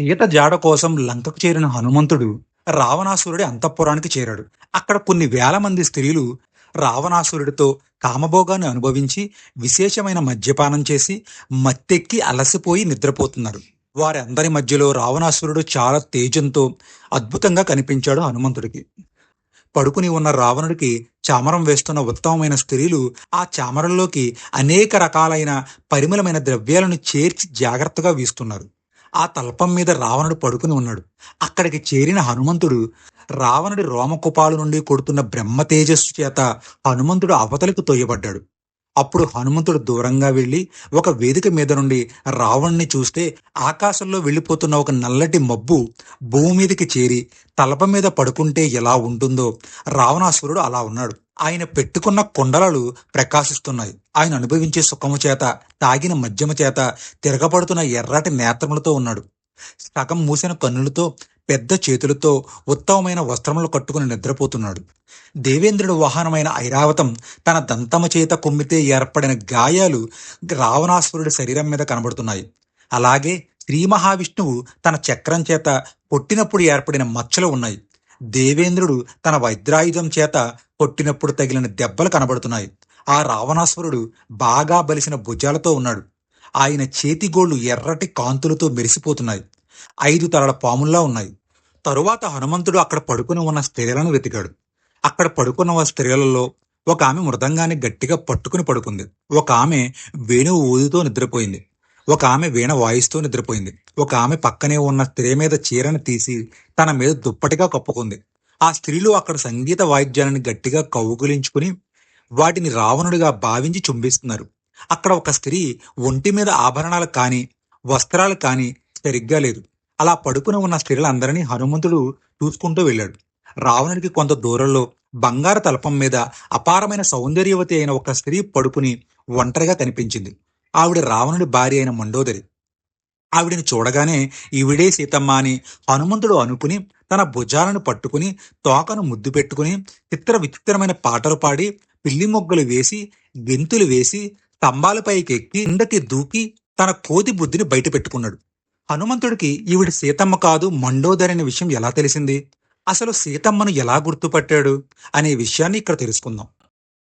సీత జాడ కోసం లంకకు చేరిన హనుమంతుడు రావణాసురుడి అంతఃపురానికి చేరాడు. అక్కడ కొన్ని వేల మంది స్త్రీలు రావణాసురుడితో కామభోగాన్ని అనుభవించి విశేషమైన మద్యపానం చేసి మత్తెక్కి అలసిపోయి నిద్రపోతున్నారు. వారందరి మధ్యలో రావణాసురుడు చాలా తేజంతో అద్భుతంగా కనిపించాడు హనుమంతుడికి. పడుకుని ఉన్న రావణుడికి చామరం వేస్తున్న ఉత్తమమైన స్త్రీలు ఆ చామరంలోకి అనేక రకాలైన పరిమళమైన ద్రవ్యాలను చేర్చి జాగ్రత్తగా వీస్తున్నారు. ఆ తల్పం మీద రావణుడు పడుకుని ఉన్నాడు. అక్కడికి చేరిన హనుమంతుడు రావణుడి రోమకుపాలు నుండి కొడుతున్న బ్రహ్మ తేజస్సు చేత హనుమంతుడు అవతలకు తొయ్యబడ్డాడు అప్పుడు హనుమంతుడు దూరంగా వెళ్ళి ఒక వేదిక మీద నుండి రావణ్ణి చూస్తే ఆకాశంలో వెళ్ళిపోతున్న ఒక నల్లటి మబ్బు భూమి మీదకి చేరి తలప మీద పడుకుంటే ఎలా ఉంటుందో రావణాసురుడు అలా ఉన్నాడు. ఆయన పెట్టుకున్న కుండలలు ప్రకాశిస్తున్నాయి ఆయన అనుభవించే సుఖము చేత తాగిన మద్యము చేత తిరగబడుతున్న ఎర్రటి నేత్రములతో ఉన్నాడు. సగం మూసిన కన్నులతో పెద్ద చేతులతో ఉత్తమమైన వస్త్రములు కట్టుకుని నిద్రపోతున్నాడు. దేవేంద్రుడు వాహనమైన ఐరావతం తన దంతమ చేత కుమ్మితే ఏర్పడిన గాయాలు రావణాసురుడి శరీరం మీద కనబడుతున్నాయి. అలాగే శ్రీ మహావిష్ణువు తన చక్రం చేత కొట్టినప్పుడు ఏర్పడిన మచ్చలు ఉన్నాయి. దేవేంద్రుడు తన వజ్రాయుధం చేత కొట్టినప్పుడు తగిలిన దెబ్బలు కనబడుతున్నాయి. ఆ రావణాసురుడు బాగా బలిసిన భుజాలతో ఉన్నాడు. ఆయన చేతిగోళ్ళు ఎర్రటి కాంతులతో మెరిసిపోతున్నాయి. ఐదు తలల పాముల్లా ఉన్నాయి. తరువాత హనుమంతుడు అక్కడ పడుకుని ఉన్న స్త్రీలను వెతికాడు. అక్కడ పడుకున్న స్త్రీలలో ఒక ఆమె మృదంగాన్ని గట్టిగా పట్టుకుని పడుకుంది. ఒక ఆమె వేణువు ఊదుతో నిద్రపోయింది. ఒక ఆమె వీణ వాయిస్తూ నిద్రపోయింది. ఒక ఆమె పక్కనే ఉన్న స్త్రీ మీద చీరను తీసి తన మీద దుప్పటిగా కప్పుకుంది. ఆ స్త్రీలు అక్కడ సంగీత వాయిద్యాలను గట్టిగా కౌగులించుకుని వాటిని రావణుడిగా భావించి చుంబిస్తున్నారు. అక్కడ ఒక స్త్రీ ఒంటి మీద ఆభరణాలు కాని వస్త్రాలు కాని సరిగ్గా లేదు. అలా పడుకుని ఉన్న స్త్రీలందరినీ హనుమంతుడు చూసుకుంటూ వెళ్ళాడు. రావణుడికి కొంత దూరంలో బంగారు తలపం మీద అపారమైన సౌందర్యవతి అయిన ఒక స్త్రీ పడుకుని ఒంటరిగా కనిపించింది. ఆవిడ రావణుడి భార్య అయిన మండోదరి. ఆవిడని చూడగానే ఈవిడే సీతమ్మ అని హనుమంతుడు అనుకుని తన భుజాలను పట్టుకుని తోకను ముద్దు పెట్టుకుని చిత్ర విచిత్రమైన పాటలు పాడి పిల్లి మొగ్గలు వేసి గెంతులు వేసి స్తంభాలపైకి ఎక్కి కిందకి దూకి తన కోతి బుద్ధిని బయట పెట్టుకున్నాడు. హనుమంతుడికి ఈవిడ సీతమ్మ కాదు మండోదరి అనే విషయం ఎలా తెలిసింది? అసలు సీతమ్మను ఎలా గుర్తుపట్టాడు? అనే విషయాన్ని ఇక్కడ తెలుసుకుందాం.